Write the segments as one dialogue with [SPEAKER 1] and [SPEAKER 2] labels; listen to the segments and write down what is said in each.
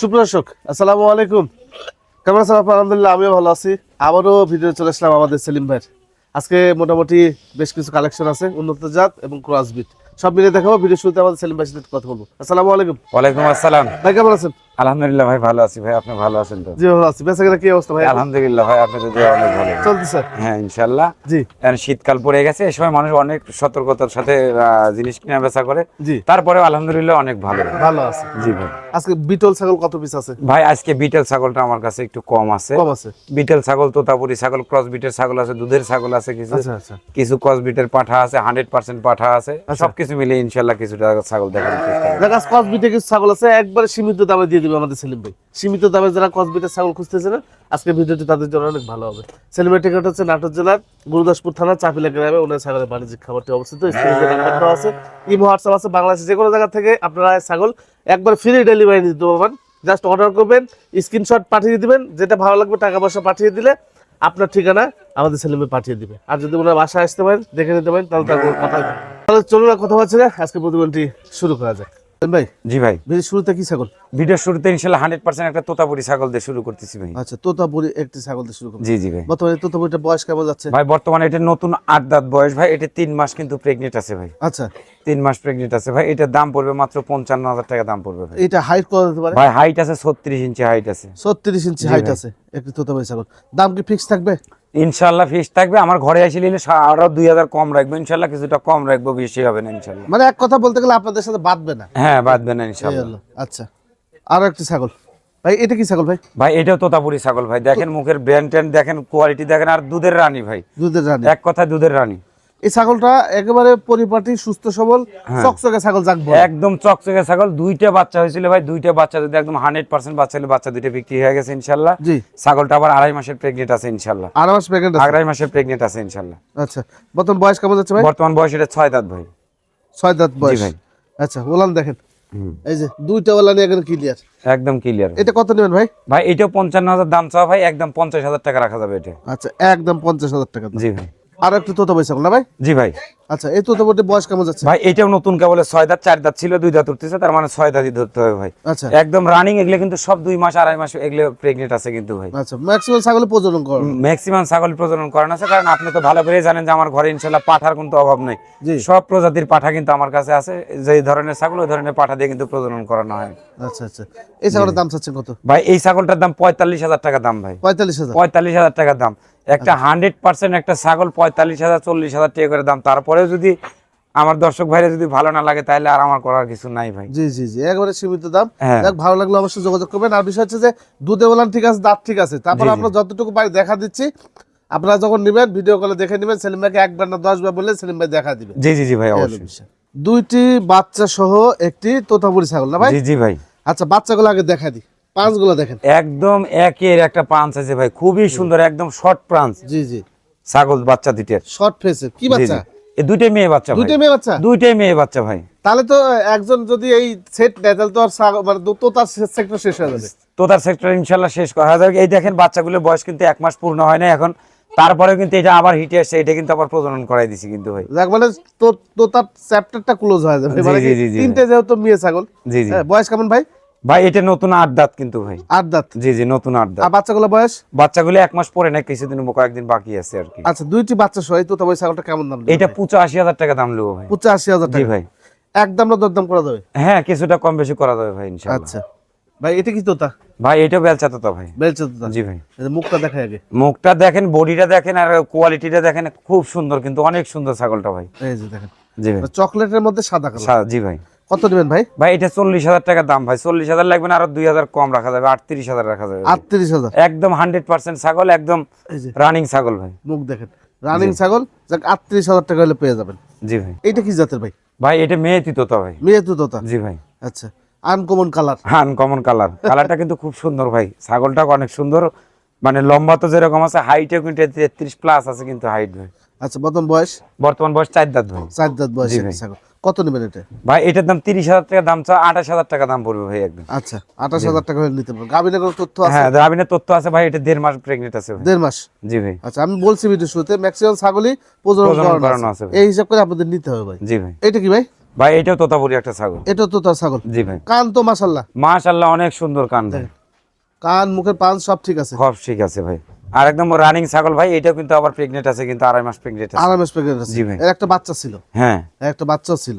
[SPEAKER 1] সুপ্রদর্শক, আসসালামু আলাইকুম। কেমন আছেন আপনার? আলহামদুলিল্লাহ, আমিও ভালো আছি। আবারও ভিডিও চলে আসলাম আমাদের সেলিম ভাইয়ের। আজকে মোটামুটি বেশ কিছু কালেকশন আছে, উন্নত জাত এবং ক্রসবিট সব মিলে দেখাবো ভিডিও শুরুতে আমাদের সেলিম ভাইয়ের সাথে কথা বলব। আসসালামু আলাইকুম।
[SPEAKER 2] ওয়ালাইকুম আসসালাম।
[SPEAKER 1] ভাই কেমন আছেন?
[SPEAKER 2] আলহামদুলিল্লাহ ভাই ভালো আছি ভাই আপনি ভালো আছেন তো?
[SPEAKER 1] জি ভালো আছি। বেঁচে গেলে কি অবস্থা ভাই?
[SPEAKER 2] আলহামদুলিল্লাহ ভাই আপনি তো অনেক ভালো।
[SPEAKER 1] চলতেছে।
[SPEAKER 2] হ্যাঁ ইনশাল্লাহ
[SPEAKER 1] জি।
[SPEAKER 2] এখন শীতকাল পড়ে গেছে এই সময় মানুষ অনেক সতর্কতার সাথে জিনিস কিনা বেচা করে।
[SPEAKER 1] জি।
[SPEAKER 2] তারপরেও আলহামদুলিল্লাহ অনেক ভালো।
[SPEAKER 1] ভালো আছে।
[SPEAKER 2] জি ভাই।
[SPEAKER 1] আজকে বিটল ছাগল কত পিস আছে?
[SPEAKER 2] ভাই আজকে বিটেল ছাগলটা আমার কাছে একটু কম আছে।
[SPEAKER 1] কম আছে।
[SPEAKER 2] বিটেল ছাগল তোতাপুরি ছাগল ক্রস বিটের ছাগল আছে দুধের ছাগল আছে কিছু।
[SPEAKER 1] আচ্ছা আচ্ছা।
[SPEAKER 2] কিছু ক্রস বিটের পাঠা আছে হান্ড্রেড পার্সেন্ট পাঠা আছে। সবকিছু মিলে ইনশাল্লাহ কিছুটা ছাগল দেখানোর চেষ্টা
[SPEAKER 1] কসবিটে কিছু ছাগল আছে, একবারে সীমিত দামে দিয়ে দিবে আমাদের সেলিম ভাই। সীমিত দামে যারা কসবিটের ছাগল খুঁজতেছে না আজকে ভিডিওটি তাদের জন্য অনেক ভালো হবে। সেলিম ভাই টিকিট হচ্ছে নাটোর জেলার গুরুদাসপুর থানা, চাপিলা গ্রামে। ওনার ছাগলের বাণিজ্যিক খাবারটি অবস্থিত। আছে, ইমো, হোয়াটসঅ্যাপ আছে। বাংলাদেশে যে কোনো জায়গা থেকে আপনারা ছাগল একবার ফ্রি ডেলিভারি দিতে পারবেন। জাস্ট অর্ডার করবেন স্ক্রিনশট পাঠিয়ে দিবেন। যেটা ভালো লাগবে, টাকা পয়সা পাঠিয়ে দিলে আপনার ঠিকানা আমাদের ছেলে মেয়ে পাঠিয়ে দিবে। আর যদি ওনার বাসায় আসতে পারেন, দেখে নিতে পারেন, তাহলে তার কথা। তাহলে চলুন কথা আজকে প্রতিবেদনটি শুরু করা যাক। ভাই
[SPEAKER 2] জি ভাই।
[SPEAKER 1] ভিডিও শুরুতে কি ছাগল?
[SPEAKER 2] ভিডিও শুরুতে ইনশাল্লাহ হান্ড্রেড পার্সেন্ট একটা তোতাপুরি ছাগল দিয়ে শুরু করতেছি ভাই।
[SPEAKER 1] আচ্ছা তোতাপুরি একটি ছাগল দিয়ে শুরু করব
[SPEAKER 2] জি জি ভাই।
[SPEAKER 1] বর্তমানে তোতাপুরিটা বয়স কেমন যাচ্ছে?
[SPEAKER 2] ভাই বর্তমানে এটা নতুন আট দাঁত বয়স। ভাই এটা তিন মাস কিন্তু আছে ভাই।
[SPEAKER 1] আচ্ছা।
[SPEAKER 2] তিন মাস আছে ভাই। এটার দাম পড়বে মাত্র পঞ্চান্ন হাজার টাকা দাম পড়বে ভাই।
[SPEAKER 1] এটা হাইট কত হতে পারে?
[SPEAKER 2] ভাই হাইট আছে ছত্রিশ ইঞ্চি হাইট আছে।
[SPEAKER 1] ছত্রিশ ইঞ্চি
[SPEAKER 2] জি
[SPEAKER 1] হাইট আছে একটি তোতাপুরি ছাগল। দাম কি ফিক্স থাকবে?
[SPEAKER 2] ইনশাল্লাহ ফিস থাকবে। আমার ঘরে আসে নিলে আরও দুই হাজার কম রাখব। ইনশাল্লাহ কিছুটা কম রাখব বেশি হবে না ইনশাল্লাহ
[SPEAKER 1] মানে এক কথা বলতে গেলে আপনাদের সাথে বাঁধবে না।
[SPEAKER 2] হ্যাঁ বাঁধবে না ইনশাল্লাহ
[SPEAKER 1] আচ্ছা। আরও একটি ছাগল। ভাই এটা কি ছাগল ভাই?
[SPEAKER 2] ভাই এটাও তোতাপুরি ছাগল ভাই। দেখেন মুখের ব্র্যান্ড ট্যান্ড দেখেন কোয়ালিটি দেখেন আর দুধের রানী ভাই।
[SPEAKER 1] দুধের রানী।
[SPEAKER 2] এক কথা দুধের রানী।
[SPEAKER 1] এই ছাগলটা একেবারে পরিপাটি সুস্থ সবল
[SPEAKER 2] হ্যাঁ।
[SPEAKER 1] চকচকে ছাগল বলে।
[SPEAKER 2] একদম চকচকে ছাগল। দুইটা বাচ্চা হয়েছিল ভাই দুইটা বাচ্চা যদি একদম হান্ড্রেড পার্সেন্ট বাচ্চা হলে বাচ্চা দুইটা বিক্রি হয়ে গেছে ইনশাল্লাহ।
[SPEAKER 1] জি।
[SPEAKER 2] ছাগলটা আবার আড়াই মাসের প্রেগনেন্ট আছে ইনশাল্লাহ।
[SPEAKER 1] আর মাস আছে।
[SPEAKER 2] আড়াই মাসের প্রেগনেন্ট আছে ইনশাল্লাহ।
[SPEAKER 1] আচ্ছা বর্তমান বয়স কেমন যাচ্ছে ভাই?
[SPEAKER 2] বর্তমান বয়স এটা ছয় দাঁত ভাই।
[SPEAKER 1] ছয় দাঁত বয়স।
[SPEAKER 2] ভাই।
[SPEAKER 1] আচ্ছা ওলান দেখেন। এই যে দুইটা ওলানি এখন ক্লিয়ার
[SPEAKER 2] একদম ক্লিয়ার
[SPEAKER 1] এটা কত নেবেন ভাই?
[SPEAKER 2] ভাই এটাও পঞ্চান্ন হাজার দাম চাওয়া ভাই একদম পঞ্চাশ হাজার টাকা রাখা যাবে এটা।
[SPEAKER 1] আচ্ছা একদম পঞ্চাশ হাজার টাকা
[SPEAKER 2] জি ভাই।
[SPEAKER 1] আর একটু তোতা ছাগল না ভাই?
[SPEAKER 2] জি ভাই।
[SPEAKER 1] আচ্ছা এই তোতা বইটির বয়স কেমন যাচ্ছে?
[SPEAKER 2] ভাই এটাও নতুন কেবল ছয় দাঁত চার দাঁত ছিল দুই দাঁত উঠতেছে তার মানে ছয় দাঁতই ধরতে হবে ভাই।
[SPEAKER 1] আচ্ছা।
[SPEAKER 2] একদম রানিং এগুলো কিন্তু সব দুই মাস আড়াই মাস এগুলো প্রেগনেন্ট আছে কিন্তু ভাই।
[SPEAKER 1] আচ্ছা ম্যাক্সিমাম ছাগল প্রজনন করেন।
[SPEAKER 2] ম্যাক্সিমাম ছাগল প্রজনন করানো আছে কারণ আপনি তো ভালো করে জানেন যে আমার ঘরে ইনশাল্লাহ পাঠার কিন্তু অভাব নেই। সব প্রজাতির পাঠা কিন্তু আমার কাছে আছে যে ধরনের ছাগল ওই ধরনের পাঠা দিয়ে কিন্তু প্রজনন করানো হয়।
[SPEAKER 1] আচ্ছা আচ্ছা। এই ছাগলের দাম চাচ্ছেন কত?
[SPEAKER 2] ভাই এই ছাগলটার দাম পঁয়তাল্লিশ হাজার টাকা দাম ভাই।
[SPEAKER 1] পঁয়তাল্লিশ হাজার?
[SPEAKER 2] পঁয়তাল্লিশ হাজার টাকা দাম। একটা হান্ড্রেড পার্সেন্ট একটা ছাগল পঁয়তাল্লিশ হাজার চল্লিশ হাজার টাকা করে দাম তারপরেও যদি আমার দর্শক ভাইরা যদি ভালো না লাগে তাহলে আর আমার করার কিছু নাই ভাই।
[SPEAKER 1] জি জি জি একবারে সীমিত দাম।
[SPEAKER 2] হ্যাঁ।
[SPEAKER 1] যাক ভালো লাগলে অবশ্যই যোগাযোগ করবেন। আর বিষয় হচ্ছে যে দুধে বলান ঠিক আছে দাঁত ঠিক আছে। তারপর। আমরা যতটুকু পাই দেখা দিচ্ছি। আপনারা যখন নেবেন ভিডিও কলে দেখে নেবেন সেলিম ভাইকে একবার না দশ বার বললে সেলিম ভাই দেখা দিবে।
[SPEAKER 2] জি জি জি ভাই অবশ্যই।
[SPEAKER 1] দুইটি বাচ্চা সহ একটি তোতাপুরি ছাগল না ভাই?
[SPEAKER 2] জি জি ভাই।
[SPEAKER 1] আচ্ছা বাচ্চাগুলো আগে দেখা দিই। পাঁচগুলো দেখেন।
[SPEAKER 2] একদম একের একটা পাঞ্চ আছে ভাই খুবই সুন্দর একদম শর্ট প্রাঞ্চ
[SPEAKER 1] জি জি।
[SPEAKER 2] ছাগল বাচ্চা দুইটার।
[SPEAKER 1] শর্ট ফেসের কি বাচ্চা?
[SPEAKER 2] দুইটাই মেয়ে বাচ্চা
[SPEAKER 1] দুইটাই মেয়ে বাচ্চা?
[SPEAKER 2] দুইটাই মেয়ে বাচ্চা ভাই।
[SPEAKER 1] তাহলে তো একজন যদি এই সেট নেয় তাহলে তো আর মানে তোতার সেক্টর শেষ হয়ে যাবে।
[SPEAKER 2] তোতার সেক্টর ইনশাল্লাহ শেষ করা যাবে এই দেখেন বাচ্চাগুলোর বয়স কিন্তু এক মাস পূর্ণ হয় না এখন। তারপরেও কিন্তু এটা আবার হিটে আসছে এটা কিন্তু আবার প্রজনন করাই দিছি কিন্তু ভাই।
[SPEAKER 1] যাক মানে তো- তোতার চ্যাপ্টারটা ক্লোজ হয়ে যাবে। মানে। তিনটে যেহেতু মেয়ে ছাগল।
[SPEAKER 2] জি জি।
[SPEAKER 1] হ্যাঁ, বয়স কেমন ভাই?
[SPEAKER 2] ভাই এটা নতুন আট দাঁত কিন্তু ভাই।
[SPEAKER 1] আট দাঁত?
[SPEAKER 2] জি জি নতুন আট দাঁত।
[SPEAKER 1] আর বাচ্চাগুলো বয়স?
[SPEAKER 2] বাচ্চাগুলো এক মাস পরে না কিছুদিন কয়েকদিন বাকি আছে আর কি।
[SPEAKER 1] আচ্ছা দুইটি বাচ্চা সহ এই তোতা বই ছাগলটা কেমন দাম
[SPEAKER 2] এটা পঁচাশি হাজার টাকা দাম নেব ভাই।
[SPEAKER 1] পঁচাশি হাজার
[SPEAKER 2] জি
[SPEAKER 1] টাকা।
[SPEAKER 2] ভাই।
[SPEAKER 1] একদম দরদাম করা যাবে?
[SPEAKER 2] হ্যাঁ কিছুটা কম বেশি করা যাবে ভাই ইনশাল্লাহ
[SPEAKER 1] আচ্ছা। ভাই এটা কি তোতা?
[SPEAKER 2] ভাই এটা বেলচা তো ভাই।
[SPEAKER 1] বেলচে তোতা?
[SPEAKER 2] জি ভাই।
[SPEAKER 1] মুখটা দেখাই আগে।
[SPEAKER 2] মুখটা দেখেন বডিটা দেখেন আর কোয়ালিটিটা দেখেন খুব সুন্দর কিন্তু অনেক সুন্দর ছাগলটা ভাই।
[SPEAKER 1] এই যে দেখেন।
[SPEAKER 2] জি ভাই।
[SPEAKER 1] চকলেটের মধ্যে সাদা কালার।
[SPEAKER 2] জি ভাই।
[SPEAKER 1] কত নেবেন ভাই?
[SPEAKER 2] ভাই এটা চল্লিশ হাজার টাকা দাম ভাই। চল্লিশ হাজার লাগবে না আরও দুই হাজার কম রাখা যাবে আটত্রিশ হাজার রাখা যাবে।
[SPEAKER 1] আটত্রিশ হাজার?
[SPEAKER 2] একদম হান্ড্রেড পার্সেন্ট ছাগল একদম রানিং ছাগল ভাই।
[SPEAKER 1] মুখ দেখেন। রানিং ছাগল যাক আটত্রিশ হাজার টাকা হলে পেয়ে যাবেন।
[SPEAKER 2] জি ভাই।
[SPEAKER 1] এটা কি জাতের ভাই?
[SPEAKER 2] ভাই এটা মেয়ে তিতোতা ভাই।
[SPEAKER 1] মেয়ে তো তোতা?
[SPEAKER 2] জি ভাই।
[SPEAKER 1] আচ্ছা আনকমন কালার
[SPEAKER 2] আনকমন কালার কালারটা কিন্তু খুব সুন্দর ভাই। ছাগলটা অনেক সুন্দর। মানে লম্বা তো যেরকম আছে হাইটও কিন্তু তেত্রিশ প্লাস আছে কিন্তু হাইট ভাই।
[SPEAKER 1] আচ্ছা প্রথম বয়স?
[SPEAKER 2] বর্তমান বয়স চার দাঁত ভাই।
[SPEAKER 1] চার দাঁত বয়স কত নেবেন এটা?
[SPEAKER 2] ভাই এটার দাম তিরিশ হাজার টাকা দাম চা আঠাশ হাজার টাকা দাম পড়বে ভাই একদম।
[SPEAKER 1] আচ্ছা আঠাশ হাজার টাকা হলে নিতে পারবেন। গাভিনের কোনো তথ্য আছে?
[SPEAKER 2] হ্যাঁ দ্রাবিনের তথ্য আছে ভাই এটা দেড় মাস প্রেগনেন্ট আছে
[SPEAKER 1] দেড় মাস?
[SPEAKER 2] জি ভাই।
[SPEAKER 1] আচ্ছা আমি বলছি ভিডিও শুরুতে ম্যাক্সিমাম ছাগলই প্রজনন করানো আছে। এই হিসাব করে আপনাদের নিতে হবে ভাই।
[SPEAKER 2] জি ভাই।
[SPEAKER 1] এটা কি ভাই?
[SPEAKER 2] ভাই এটাও তোতাপুরি একটা ছাগল।
[SPEAKER 1] এটা তো তার ছাগল।
[SPEAKER 2] জি ভাই।
[SPEAKER 1] কান তো মাসাল্লাহ
[SPEAKER 2] মাশাল্লাহ অনেক সুন্দর কান ভাই।
[SPEAKER 1] কান মুখের পান সব ঠিক আছে।
[SPEAKER 2] সব ঠিক আছে ভাই। আর একদম রানিং ছাগল ভাই এটাও কিন্তু আবার প্রেগনেন্ট আছে কিন্তু আড়াই মাস প্রেগনেন্ট আছে।
[SPEAKER 1] আরামেশ প্রেগনেন্ট আছে।
[SPEAKER 2] জি ভাই।
[SPEAKER 1] এর একটা বাচ্চা ছিল।
[SPEAKER 2] হ্যাঁ।
[SPEAKER 1] একটা বাচ্চা ছিল।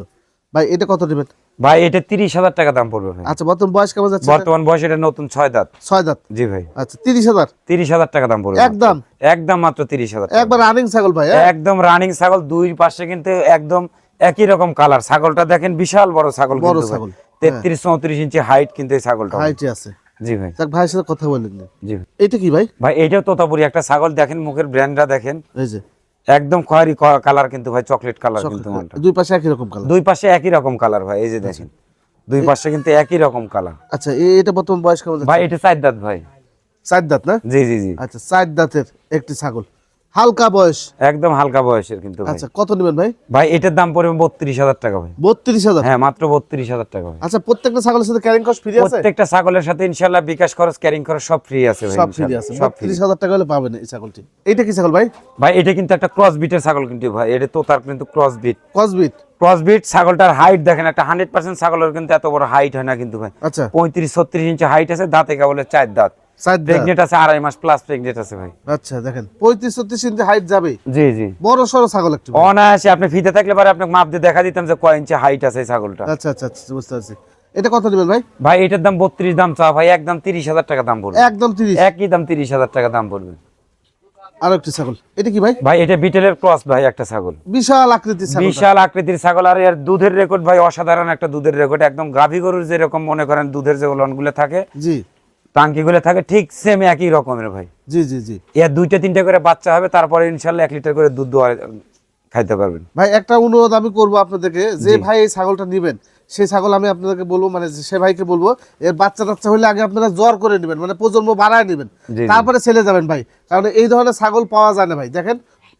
[SPEAKER 1] ভাই এটা কত নেবেন?
[SPEAKER 2] ভাই এটা তিরিশ হাজার টাকা দাম পড়বে ভাই।
[SPEAKER 1] আচ্ছা বর্তমান বয়স কেমন যাচ্ছে?
[SPEAKER 2] বর্তমান বয়স এটা নতুন দাঁত।
[SPEAKER 1] দাঁত?
[SPEAKER 2] জি ভাই।
[SPEAKER 1] আচ্ছা তিরিশ হাজার?
[SPEAKER 2] তিরিশ হাজার টাকা দাম পড়বে।
[SPEAKER 1] একদম?
[SPEAKER 2] একদম মাত্র তিরিশ হাজার টাকা।
[SPEAKER 1] একবার রানিং ছাগল ভাই হ্যাঁ?
[SPEAKER 2] একদম রানিং ছাগল দুই পাশে কিন্তু একদম একই রকম কালার ছাগলটা দেখেন বিশাল বড় ছাগল
[SPEAKER 1] বড় ছাগল,
[SPEAKER 2] তেত্রিশ চৌত্রিশ ইঞ্চি হাইট কিন্তু এই ছাগলটা।
[SPEAKER 1] হাইটে আছে।
[SPEAKER 2] জি ভাই।
[SPEAKER 1] যাক ভাইয়ের সাথে কথা বলেন
[SPEAKER 2] জি ভাই।
[SPEAKER 1] এটা কি ভাই?
[SPEAKER 2] ভাই এটাও তোতাপুরি। একটা ছাগল দেখেন মুখের ব্র্যান্ডটা দেখেন।
[SPEAKER 1] এই যে।
[SPEAKER 2] একদম খয়েরি কালার কিন্তু ভাই চকলেট কালার কিন্তু
[SPEAKER 1] দুই পাশে একই রকম কালার
[SPEAKER 2] দুই পাশে একই রকম কালার ভাই এই যে দেখেন। দুই পাশে কিন্তু একই রকম কালার
[SPEAKER 1] আচ্ছা এটা বর্তমান বয়স কেমন
[SPEAKER 2] ভাই এটা চার দাঁত ভাই।
[SPEAKER 1] চার দাঁত না?
[SPEAKER 2] জি জি জি।
[SPEAKER 1] আচ্ছা চার দাঁতের একটি ছাগল। হালকা বয়স?
[SPEAKER 2] একদম হালকা বয়সের কিন্তু
[SPEAKER 1] আচ্ছা কত নেবেন ভাই?
[SPEAKER 2] ভাই এটার দাম পড়বে বত্রিশ হাজার টাকা ভাই।
[SPEAKER 1] বত্রিশ হাজার?
[SPEAKER 2] হ্যাঁ মাত্র বত্রিশ হাজার টাকা
[SPEAKER 1] আচ্ছা প্রত্যেকটা ছাগলের সাথে ক্যারিং কস্ট ফ্রি আছে?
[SPEAKER 2] প্রত্যেকটা ছাগলের সাথে ইনশাল্লাহ বিকাশ খরচ ক্যারিং খরচ সব ফ্রি আছে ভাই
[SPEAKER 1] সব ফ্রি আছে। বত্রিশ হাজার টাকা হলে পাবেন এই ছাগলটি। এটা কি ছাগল ভাই?
[SPEAKER 2] ভাই এটা কিন্তু একটা ক্রস বিটের ছাগল কিন্তু ভাই এটা তো তার কিন্তু ক্রস বিট ক্রস বিট ছাগলটার হাইট দেখেন একটা হান্ড্রেড পার্সেন্ট ছাগলের কিন্তু এত বড় হাইট হয় না কিন্তু ভাই।
[SPEAKER 1] আচ্ছা।
[SPEAKER 2] পঁয়ত্রিশ ছত্রিশ ইঞ্চি হাইট আছে দাঁতে কেবল চার দাঁত।
[SPEAKER 1] চার দাঁত
[SPEAKER 2] প্রেগনেন্ট আছে আড়াই মাস প্লাস প্রেগনেন্ট আছে ভাই।
[SPEAKER 1] আচ্ছা দেখেন পঁয়ত্রিশ ছত্রিশ ইঞ্চি হাইট যাবে।
[SPEAKER 2] জি জি।
[SPEAKER 1] বড় সড়ো ছাগল একটু।
[SPEAKER 2] অনায়াসে আপনি ফিতে থাকলে পরে আপনাকে মাপ দিয়ে দেখা দিতাম যে কয় ইঞ্চি হাইট আছে ছাগলটা।
[SPEAKER 1] আচ্ছা আচ্ছা বুঝতে পারছি। এটা কত নেবেন ভাই?
[SPEAKER 2] ভাই এটার দাম বত্রিশ দাম চা ভাই একদম তিরিশ হাজার টাকা দাম পড়বে।
[SPEAKER 1] একদম তিরিশ।
[SPEAKER 2] একই দাম তিরিশ হাজার টাকা দাম পড়বে।
[SPEAKER 1] আর একটি ছাগল। এটা কি ভাই?
[SPEAKER 2] ভাই এটা বিটেলের ক্রস ভাই একটা ছাগল।
[SPEAKER 1] বিশাল আকৃতির ছাগল
[SPEAKER 2] বিশাল আকৃতির ছাগল আর এর দুধের রেকর্ড ভাই অসাধারণ একটা দুধের রেকর্ড একদম গাভী গরুর যেরকম মনে করেন দুধের যে গুলো থাকে
[SPEAKER 1] জি।
[SPEAKER 2] টাঙ্কিগুলো থাকে ঠিক সেম একই রকমের ভাই।
[SPEAKER 1] জি জি জি।
[SPEAKER 2] এর দুইটা তিনটা করে বাচ্চা হবে তারপরে ইনশাল্লাহ এক লিটার করে দুধ দোয়া খাইতে পারবেন।
[SPEAKER 1] ভাই একটা অনুরোধ আমি করব আপনাদেরকে যে ভাই এই ছাগলটা নেবেন সেই ছাগল আমি আপনাদেরকে বলব মানে সে ভাইকে বলব এর বাচ্চা টাচ্চা হলে আগে আপনারা জ্বর করে নেবেন মানে প্রজন্ম বাড়ায় নেবেন। তারপরে ছেলে যাবেন ভাই কারণ এই ধরনের ছাগল পাওয়া যায় না ভাই দেখেন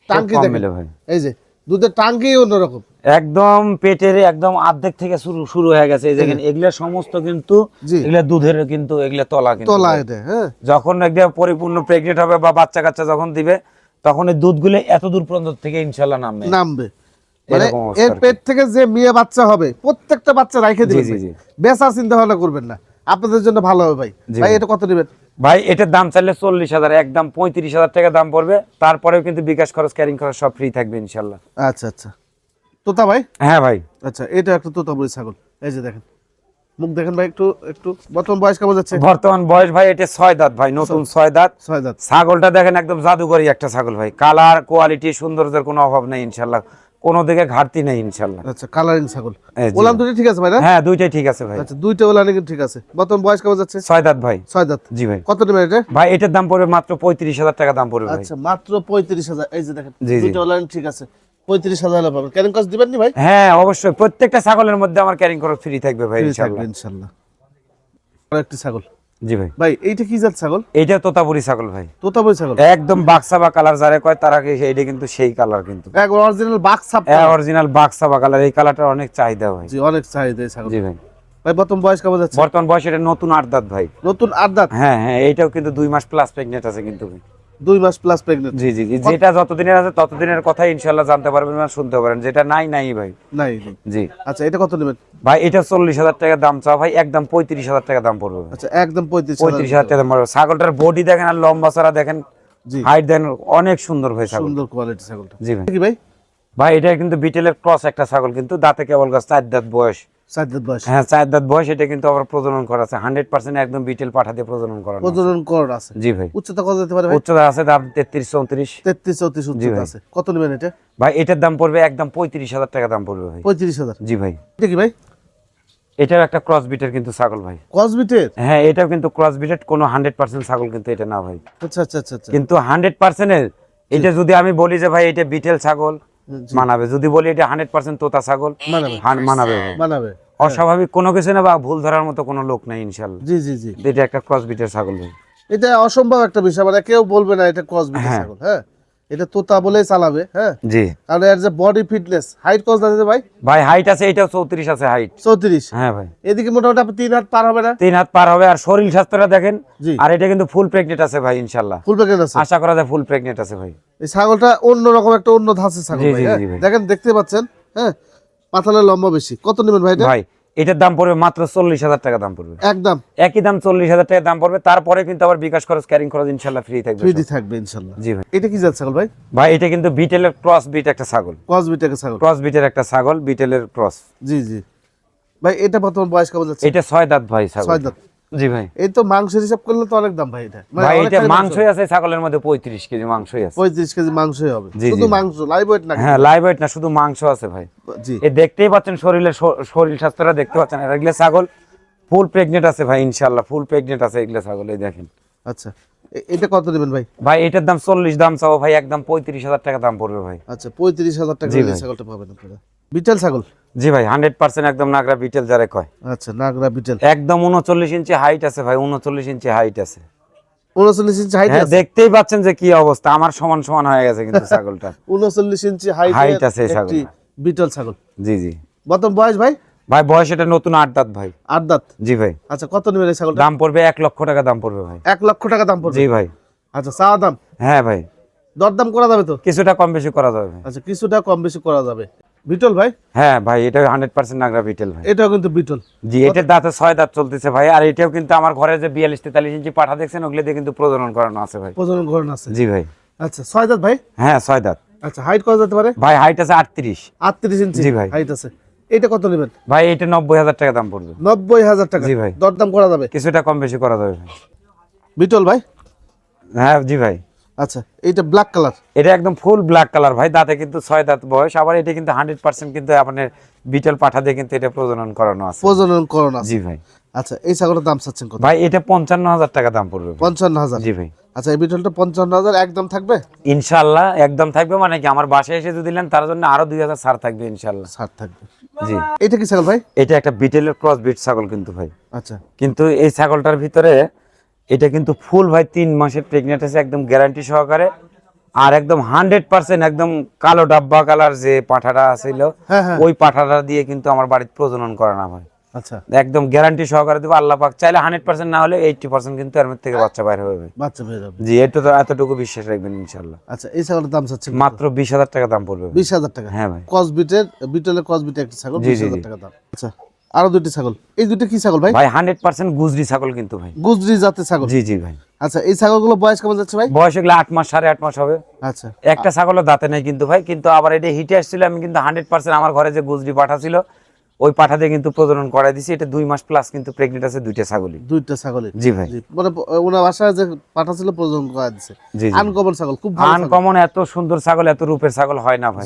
[SPEAKER 1] টাঙ্কি দেখেন। এই যে দুধের টাঙ্কি অন্যরকম।
[SPEAKER 2] একদম পেটের একদম অর্ধেক থেকে শুরু শুরু হয়ে গেছে। এই দেখেন এগুলা সমস্ত কিন্তু এগুলা দুধের কিন্তু এগুলা তলা কিন্তু।
[SPEAKER 1] তলা এটা হ্যাঁ।
[SPEAKER 2] যখন একদম পরিপূর্ণ প্রেগনেন্ট হবে বা বাচ্চা কাচ্চা যখন দিবে তখন এই দুধগুলো এত দূর পর্যন্ত থেকে ইনশাল্লাহ নামবে।
[SPEAKER 1] নামবে। মানে এর পেট থেকে যে মেয়ে বাচ্চা হবে প্রত্যেকটা বাচ্চা রাখে।
[SPEAKER 2] জি।
[SPEAKER 1] বেচার চিন্তা ভাবনা করবেন না। আপনাদের জন্য ভালো হবে ভাই। ভাই। এটা কত নেবেন?
[SPEAKER 2] ভাই এটার দাম চাইলে চল্লিশ হাজার একদম পঁয়ত্রিশ হাজার টাকা দাম পড়বে। তারপরেও কিন্তু বিকাশ খরচ ক্যারিং খরচ সব ফ্রি থাকবে ইনশাল্লাহ
[SPEAKER 1] আচ্ছা আচ্ছা। তোতা ভাই?
[SPEAKER 2] হ্যাঁ ভাই।
[SPEAKER 1] আচ্ছা এটা একটা তোতাপুরি ছাগল। এই যে দেখেন। মুখ দেখেন ভাই একটু একটু। বর্তমান বয়স কেমন যাচ্ছে?
[SPEAKER 2] বর্তমান বয়স ভাই এটা ছয় দাঁত ভাই নতুন ছয়। দাঁত।
[SPEAKER 1] ছয় দাঁত।
[SPEAKER 2] ছাগলটা দেখেন একদম জাদুকরি একটা ছাগল ভাই। কালার কোয়ালিটি সৌন্দর্যের কোনো অভাব নেই ইনশাল্লাহ কোনো দিকে ঘাটতি নেই ইনশাল্লাহ।
[SPEAKER 1] আচ্ছা কালারিং ছাগল।
[SPEAKER 2] ভাই।
[SPEAKER 1] দুটো ঠিক আছে ভাই না?
[SPEAKER 2] হ্যাঁ দুইটাই ঠিক আছে ভাই।
[SPEAKER 1] আচ্ছা দুইটা ওলানি কিন্তু ঠিক আছে। বর্তমান বয়স কেমন যাচ্ছে?
[SPEAKER 2] ছয় দাঁত ভাই।
[SPEAKER 1] ছয় দাঁত।
[SPEAKER 2] জি ভাই।
[SPEAKER 1] কত নেবেন এটা?
[SPEAKER 2] ভাই এটার দাম পড়বে মাত্র পঁয়ত্রিশ হাজার টাকা দাম পড়বে ভাই।
[SPEAKER 1] আচ্ছা মাত্র পঁয়ত্রিশ হাজার। এই যে দেখেন। দুইটা ওলানি ঠিক আছে। পঁয়ত্রিশ হাজার পাবেন। ক্যারিং কস্ট দিবেন ভাই?
[SPEAKER 2] হ্যাঁ অবশ্যই। প্রত্যেকটা ছাগলের মধ্যে আমার ক্যারিং খরচ ফ্রি থাকবে ভাই ইনশাল্লাহ।
[SPEAKER 1] ইনশাল্লাহ। একটি ছাগল।
[SPEAKER 2] জি ভাই।
[SPEAKER 1] ভাই এইটা কি জাত ছাগল?
[SPEAKER 2] এইটা তোতাপুরি ছাগল ভাই।
[SPEAKER 1] তোতাপুরি ছাগল?
[SPEAKER 2] একদম বাক্সা বা কালার যারা কয় তারা কি এইটা কিন্তু সেই কালার কিন্তু।
[SPEAKER 1] এক অরিজিনাল বাক
[SPEAKER 2] অরিজিনাল বাক্সা বা কালার এই কালারটার অনেক চাহিদা ভাই।
[SPEAKER 1] জি অনেক চাহিদা এই ছাগল
[SPEAKER 2] জি ভাই।
[SPEAKER 1] ভাই বর্তমান বয়স কেমন যাচ্ছে?
[SPEAKER 2] বর্তমান বয়স এটা নতুন আট দাঁত ভাই।
[SPEAKER 1] নতুন আট দাঁত?
[SPEAKER 2] হ্যাঁ হ্যাঁ এইটাও কিন্তু দুই মাস প্লাস প্রেগনেন্ট আছে কিন্তু ভাই।
[SPEAKER 1] দুই মাস প্লাস প্রেগনেন্ট
[SPEAKER 2] জি জি জি যেটা যতদিনের আছে ততদিনের কথা জানতে পারবেন বা শুনতে পারেন যেটা নাই নাই ভাই।
[SPEAKER 1] নাই
[SPEAKER 2] জি।
[SPEAKER 1] আচ্ছা এটা কত নেবেন?
[SPEAKER 2] ভাই এটা চল্লিশ হাজার টাকা দাম চাও ভাই একদম পঁয়ত্রিশ হাজার টাকা দাম পড়বে
[SPEAKER 1] আচ্ছা একদম পঁয়ত্রিশ
[SPEAKER 2] পঁয়ত্রিশ হাজার টাকা দাম পড়বে। ছাগলটার বডি দেখেন আর লম্বা চড়া দেখেন
[SPEAKER 1] জি।
[SPEAKER 2] হাইট দেখেন অনেক সুন্দর ভাই ছাগল।
[SPEAKER 1] সুন্দর কোয়ালিটি ছাগলটা।
[SPEAKER 2] জি ভাই।
[SPEAKER 1] ভাই?
[SPEAKER 2] এটা কিন্তু বিটেলের ক্রস একটা ছাগল কিন্তু দাঁতে কেবল গাছ চার দাঁত বয়স।
[SPEAKER 1] চার দাঁত বয়স।
[SPEAKER 2] হ্যাঁ চার দাঁত বয়স এটা কিন্তু আবার প্রজনন করা আছে। হান্ড্রেড পার্সেন্ট একদম বিটেল পাঠা দিয়ে প্রজনন করা
[SPEAKER 1] প্রজনন কর আছে।
[SPEAKER 2] জি ভাই।
[SPEAKER 1] উচ্চতা কত যেতে পারে ভাই?
[SPEAKER 2] উচ্চতা আছে দাম তেত্রিশ চৌত্রিশ।
[SPEAKER 1] তেত্রিশ চৌত্রিশ উচ্চতা আছে। কত নেবেন এটা?
[SPEAKER 2] ভাই এটার দাম পড়বে একদম পঁয়ত্রিশ হাজার টাকা দাম পড়বে ভাই।
[SPEAKER 1] পঁয়ত্রিশ হাজার।
[SPEAKER 2] জি ভাই।
[SPEAKER 1] এটা কি ভাই?
[SPEAKER 2] এটাও একটা ক্রস বিটের কিন্তু ছাগল ভাই।
[SPEAKER 1] কসবিটের
[SPEAKER 2] হ্যাঁ এটাও কিন্তু ক্রস বিটের কোনো হান্ড্রেড পার্সেন্ট ছাগল কিন্তু এটা না ভাই।
[SPEAKER 1] আচ্ছা আচ্ছা আচ্ছা আচ্ছা।
[SPEAKER 2] কিন্তু হান্ড্রেড পার্সেন্টের এটা যদি আমি বলি যে ভাই এটা বিটেল ছাগল। মানাবে। যদি বলি এটা হান্ড্রেড পার্সেন্ট তোতা ছাগল
[SPEAKER 1] মানাবে।
[SPEAKER 2] মানাবে। অস্বাভাবিক কোনো কিছু না বা ভুল ধরার মতো কোনো লোক নাই ইনশাল্লাহ
[SPEAKER 1] জি জি জি।
[SPEAKER 2] এটা একটা ক্রস বিটের ছাগল
[SPEAKER 1] এটা অসম্ভব একটা বিষয় মানে কেউ বলবে না এটা ক্রসবিটের
[SPEAKER 2] হ্যাঁ।
[SPEAKER 1] ছাগল হ্যাঁ। এটা তোতা বলেই চালাবে হ্যাঁ?
[SPEAKER 2] জি।
[SPEAKER 1] কারণ এর যে বডি ফিটনেস হাইট কত আছে ভাই?
[SPEAKER 2] ভাই হাইট আছে এটা চৌত্রিশ আছে হাইট
[SPEAKER 1] চৌত্রিশ?
[SPEAKER 2] হ্যাঁ ভাই।
[SPEAKER 1] এদিকে মোটামুটি আপনি তিন হাত পার হবে না?
[SPEAKER 2] তিন হাত পার হবে আর শরীর স্বাস্থ্যটা দেখেন আর এটা কিন্তু ফুল প্রেগনেন্ট আছে ভাই ইনশাল্লাহ
[SPEAKER 1] ফুল প্যাকেট আছে?
[SPEAKER 2] আশা করা যায় ফুল প্রেগনেন্ট আছে ভাই।
[SPEAKER 1] এই ছাগলটা অন্য রকম একটা অন্য ধাঁচের ছাগল ভাই হ্যাঁ? দেখেন দেখতে পাচ্ছেন হ্যাঁ? পাতালের লম্বা বেশি। কত নেবেন ভাই এটা?
[SPEAKER 2] ভাই এটার দাম পড়বে মাত্র চল্লিশ হাজার টাকা দাম পড়বে।
[SPEAKER 1] একদম।
[SPEAKER 2] একই দাম চল্লিশ হাজার টাকা দাম পড়বে তারপরে কিন্তু আবার বিকাশ খরচ ক্যারিং খরচ ইনশাল্লাহ ফ্রি থাকবে
[SPEAKER 1] ফ্রি থাকবে ইনশাল্লাহ।
[SPEAKER 2] জি ভাই।
[SPEAKER 1] এটা কি জাত ছাগল ভাই?
[SPEAKER 2] ভাই এটা কিন্তু বিটেলের ক্রস বিট একটা ছাগল।
[SPEAKER 1] ক্রস বিট একটা ছাগল।
[SPEAKER 2] ক্রস বিটের একটা ছাগল বিটেলের ক্রস
[SPEAKER 1] জি জি। ভাই এটা বর্তমান বয়স কেমন যাচ্ছে?
[SPEAKER 2] এটা ছয় দাঁত ভাই ছাগল।
[SPEAKER 1] ছয় দাঁত।
[SPEAKER 2] জি ভাই।
[SPEAKER 1] এই তো মাংসের হিসাব করলে তো অনেক দাম ভাই এটা। মানে
[SPEAKER 2] ভাই এটা মাংসই আছে ছাগলের মধ্যে পঁয়ত্রিশ কেজি মাংসই আছে।
[SPEAKER 1] পঁয়ত্রিশ কেজি মাংসই হবে। শুধু মাংস লাইভ ওয়েট না
[SPEAKER 2] হ্যাঁ লাইভ ওয়েট না শুধু মাংস আছে ভাই।
[SPEAKER 1] জি।
[SPEAKER 2] এ দেখতেই পাচ্ছেন শরীরে শরীর স্বাস্থ্যটা দেখতে পাচ্ছেন। আর এগুলো ছাগল ফুল প্রেগনেন্ট আছে ভাই ইনশাল্লাহ ফুল প্রেগনেন্ট আছে এগুলো ছাগল এই দেখেন।
[SPEAKER 1] আচ্ছা এটা কত নেবেন ভাই?
[SPEAKER 2] ভাই এটার দাম চল্লিশ দাম চাও ভাই একদম পঁয়ত্রিশ হাজার টাকা দাম পড়বে ভাই।
[SPEAKER 1] আচ্ছা পঁয়ত্রিশ হাজার টাকা
[SPEAKER 2] জি
[SPEAKER 1] ছাগলটা পাবেন আপনারা। বিটেল ছাগল?
[SPEAKER 2] জি ভাই হান্ড্রেড পার্সেন্ট একদম নাগরা বিটেল যারে কয়।
[SPEAKER 1] আচ্ছা নাগরা বিটেল
[SPEAKER 2] একদম উনচল্লিশ ইঞ্চি হাইট আছে ভাই উনচল্লিশ ইঞ্চি হাইট আছে।
[SPEAKER 1] উনচল্লিশ ইঞ্চি হাইট
[SPEAKER 2] হ্যাঁ দেখতেই পাচ্ছেন যে কি অবস্থা আমার সমান সমান হয়ে গেছে কিন্তু ছাগলটা।
[SPEAKER 1] উনচল্লিশ ইঞ্চি হাইট
[SPEAKER 2] আছে এই
[SPEAKER 1] বিটল ছাগল।
[SPEAKER 2] জি জি।
[SPEAKER 1] বর্তমান বয়স ভাই?
[SPEAKER 2] ভাই বয়স এটা নতুন আট দাঁত ভাই।
[SPEAKER 1] আট দাঁত?
[SPEAKER 2] জি ভাই।
[SPEAKER 1] আচ্ছা কত নেবেন এই ছাগলটা?
[SPEAKER 2] দাম পড়বে এক লক্ষ টাকা দাম পড়বে ভাই।
[SPEAKER 1] এক লক্ষ টাকা দাম পড়বে?
[SPEAKER 2] জি ভাই।
[SPEAKER 1] আচ্ছা চাওয়া দাম?
[SPEAKER 2] হ্যাঁ ভাই।
[SPEAKER 1] দরদাম করা যাবে তো?
[SPEAKER 2] কিছুটা কম বেশি করা যাবে
[SPEAKER 1] আচ্ছা কিছুটা কম বেশি করা যাবে। বিটল ভাই?
[SPEAKER 2] হ্যাঁ ভাই এটা হান্ড্রেড পার্সেন্ট নাগরা বিটেল ভাই।
[SPEAKER 1] এটাও কিন্তু বিটল।
[SPEAKER 2] জি এটার দাঁতে ছয় দাঁত চলতেছে ভাই আর এটাও কিন্তু আমার ঘরে যে বিয়াল্লিশ তেতাল্লিশ ইঞ্চি পাঠা দেখছেন ওগুলো দিয়ে কিন্তু প্রজনন করানো আছে ভাই।
[SPEAKER 1] প্রজনন ঘরণ আছে।
[SPEAKER 2] জি ভাই।
[SPEAKER 1] আচ্ছা ছয় দাঁত ভাই?
[SPEAKER 2] হ্যাঁ ছয় দাঁত।
[SPEAKER 1] আচ্ছা হাইট কত যেতে পারে?
[SPEAKER 2] ভাই হাইট আছে আটত্রিশ।
[SPEAKER 1] আটত্রিশ ইঞ্চি
[SPEAKER 2] জি ভাই।
[SPEAKER 1] হাইট আছে। এটা কত নেবেন?
[SPEAKER 2] ভাই এটা নব্বই হাজার টাকা দাম পড়বে।
[SPEAKER 1] নব্বই হাজার টাকা।
[SPEAKER 2] জি ভাই।
[SPEAKER 1] দরদাম করা যাবে?
[SPEAKER 2] কিছুটা কম বেশি করা যাবে
[SPEAKER 1] বিটল ভাই?
[SPEAKER 2] হ্যাঁ জি ভাই।
[SPEAKER 1] আচ্ছা এইটা ব্ল্যাক কালার
[SPEAKER 2] এটা একদম ফুল ব্ল্যাক কালার ভাই দাঁতে কিন্তু ছয় দাঁত বয়স আবার এটা কিন্তু হান্ড্রেড পার্সেন্ট কিন্তু আপনার বিটেল পাঠা দিয়ে কিন্তু এটা প্রজনন করানো আছে।
[SPEAKER 1] প্রজনন আছে।
[SPEAKER 2] জি ভাই।
[SPEAKER 1] আচ্ছা এই ছাগলের দাম চাচ্ছেন কত?
[SPEAKER 2] ভাই এটা পঞ্চান্ন হাজার টাকা দাম পড়বে।
[SPEAKER 1] পঞ্চান্ন হাজার।
[SPEAKER 2] জি ভাই।
[SPEAKER 1] আচ্ছা এই বিটলটা পঞ্চান্ন হাজার একদম থাকবে?
[SPEAKER 2] ইনশাল্লাহ একদম থাকবে মানে কি আমার বাসায় এসে যদি নেন তার জন্য আরও দুই হাজার ছাড় থাকবে ইনশাল্লাহ।
[SPEAKER 1] ছাড় থাকবে।
[SPEAKER 2] জি।
[SPEAKER 1] এটা কি ছাগল ভাই?
[SPEAKER 2] এটা একটা বিটেলের ক্রস বিট ছাগল কিন্তু ভাই।
[SPEAKER 1] আচ্ছা।
[SPEAKER 2] কিন্তু এই ছাগলটার ভিতরে এটা কিন্তু ফুল ভাই তিন মাসের প্রেগনেন্ট আছে একদম গ্যারান্টি সহকারে। আর একদম হান্ড্রেড পার্সেন্ট একদম কালো ডাব্বা কালার যে পাঠাটা ছিল
[SPEAKER 1] হ্যাঁ হ্যাঁ।
[SPEAKER 2] ওই পাঠাটা দিয়ে কিন্তু আমার বাড়িতে প্রজনন করে না ভাই
[SPEAKER 1] আচ্ছা।
[SPEAKER 2] একদম গ্যারান্টি সহকারে দেবো আল্লাহ পাক চাইলে হান্ড্রেড পার্সেন্ট না হলে এইটটি পার্সেন্ট কিন্তু এর থেকে বাচ্চা বাইরে হবে
[SPEAKER 1] বাচ্চা পেয়ে যাবে
[SPEAKER 2] জি এটা তো এতটুকু বিশ্বাস রাখবেন ইনশাল্লাহ
[SPEAKER 1] আচ্ছা এই ছাগলের দাম চাচ্ছেন
[SPEAKER 2] মাত্র বিশ হাজার টাকা দাম পড়বে
[SPEAKER 1] বিশ হাজার টাকা?
[SPEAKER 2] হ্যাঁ ভাই।
[SPEAKER 1] কস বিটের বিটলের কসবিটের একটা ছাগল বিশ হাজার টাকা দাম। আচ্ছা। আরও দুটি ছাগল। এই দুটো কি ছাগল ভাই?
[SPEAKER 2] ভাই হান্ড্রেড পার্সেন্ট গুজরি ছাগল কিন্তু ভাই।
[SPEAKER 1] গুজরি জাতের ছাগল।
[SPEAKER 2] জি জি ভাই।
[SPEAKER 1] আচ্ছা এই ছাগলগুলো বয়স কেমন যাচ্ছে ভাই?
[SPEAKER 2] বয়স এগুলো আট মাস সাড়ে আট মাস হবে।
[SPEAKER 1] আচ্ছা।
[SPEAKER 2] একটা ছাগলের দাঁতে নেই কিন্তু ভাই কিন্তু আবার এটা হিটে আসছিল আমি কিন্তু হান্ড্রেড পার্সেন্ট আমার ঘরে যে গুজরি পাঠা ছিল ওই পাঠা দিয়ে কিন্তু প্রজনন করাই দিছি। এটা দুই মাস প্লাস কিন্তু প্রেগনেন্ট আছে দুইটা ছাগলই।
[SPEAKER 1] দুইটা ছাগলের
[SPEAKER 2] জি ভাই।
[SPEAKER 1] মানে ওনার বাসায় যে পাঠা ছিল প্রজনন করা দিছে। আনকমন ছাগল খুব।
[SPEAKER 2] আনকমন এত সুন্দর ছাগল এত রূপের ছাগল হয় না ভাই।